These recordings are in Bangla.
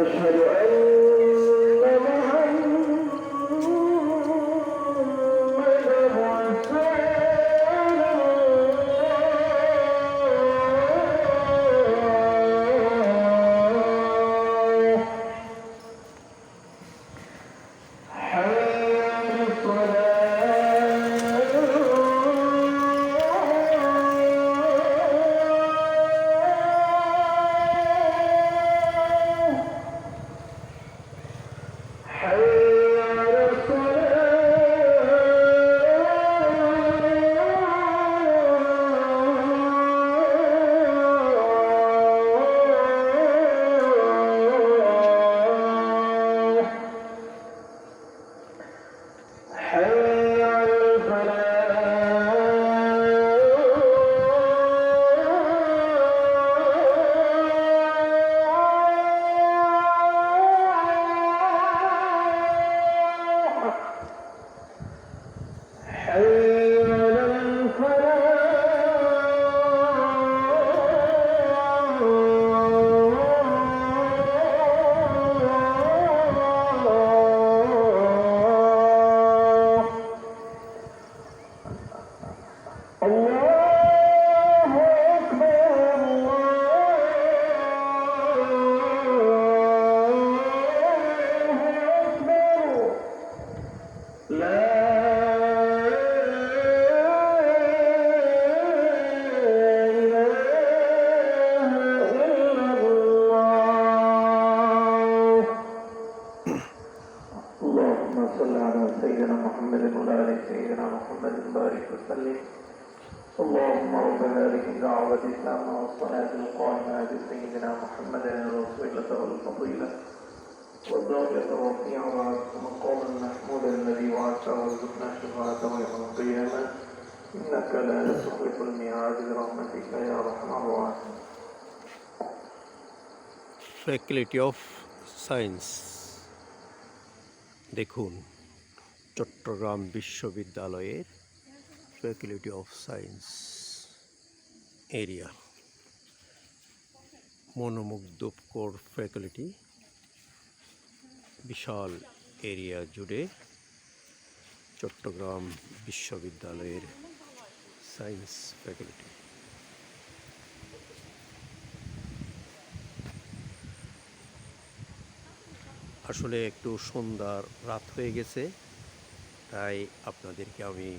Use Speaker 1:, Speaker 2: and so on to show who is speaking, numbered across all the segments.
Speaker 1: واشهد ان الدعوة التامة والصلاة القائمة بسيدنا محمد الوسيلة والفضيلة والدرجة الرفيعة والمقام المحمود الذي وعدته وارزقنا شفاعته يوم القيامة إنك لا تخلف الميعاد برحمتك يا أرحم الراحمين
Speaker 2: ফ্যাকাল্টি অফ সায়েন্স দেখুন চট্টগ্রাম বিশ্ববিদ্যালয়ের ফ্যাকাল্টি অফ সায়েন্স এরিয়া মনোমুগ্ধকর ফ্যাকাল্টি বিশাল এরিয়া জুড়ে চট্টগ্রাম বিশ্ববিদ্যালয়ের সায়েন্স ফ্যাকাল্টি। আসলে একটু সন্ধ্যার রাত হয়ে গেছে, তাই আপনাদেরকে আমি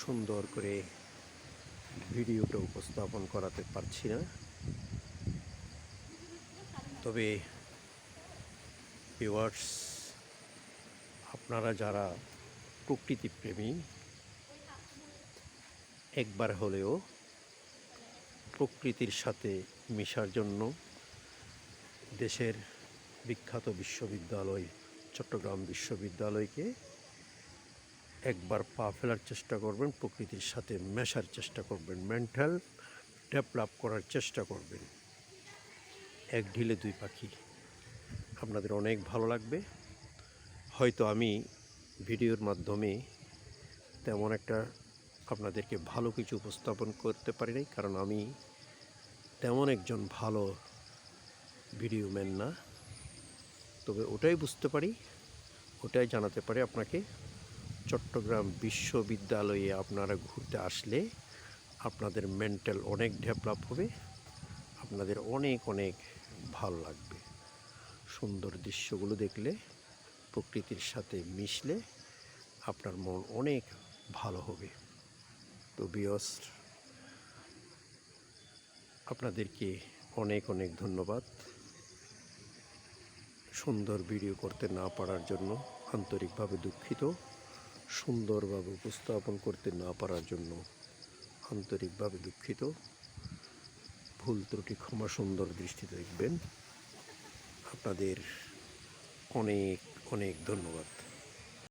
Speaker 2: সুন্দর করে ভিডিওটা উপস্থাপন করাতে পারছি না। তবে ভিউয়ার্স আপনারা যারা প্রকৃতি প্রেমী একবার হলেও প্রকৃতির সাথে মিশার জন্য দেশের বিখ্যাত বিশ্ববিদ্যালয়, চট্টগ্রাম বিশ্ববিদ্যালয়কে একবার পা ফেলার চেষ্টা করবেন, প্রকৃতির সাথে মেশার চেষ্টা করবেন মেন্টাল ডেভেলপ করার চেষ্টা করবেন। এক ঢিলে দুই পাখি। আপনাদের অনেক ভালো লাগবে। হয়তো আমি ভিডিওর মাধ্যমে তেমন একটা আপনাদেরকে ভালো কিছু উপস্থাপন করতে পারি নাই, কারণ আমি তেমন একজন ভালো ভিডিও ম্যান না। তবে ওটাই বুঝতে পারি, ওটাই জানাতে পারি আপনাকে। চট্টগ্রাম বিশ্ববিদ্যালয়ে আপনারা ঘুরতে আসলে আপনাদের মেন্টাল অনেক ডেভেলপ হবে, আপনাদের অনেক অনেক ভালো লাগবে। সুন্দর দৃশ্যগুলো দেখলে, প্রকৃতির সাথে মিশলে আপনার মন অনেক ভালো হবে। তো বিয়স আপনাদেরকে অনেক অনেক ধন্যবাদ। সুন্দর ভিডিও করতে না পারার জন্য, আন্তরিকভাবে দুঃখিত। সুন্দরভাবে উপস্থাপন করতে না পারার জন্য, আন্তরিকভাবে দুঃখিত। ভুল ত্রুটি ক্ষমা সুন্দর দৃষ্টিতে দেখবেন। আপনাদের অনেক অনেক ধন্যবাদ।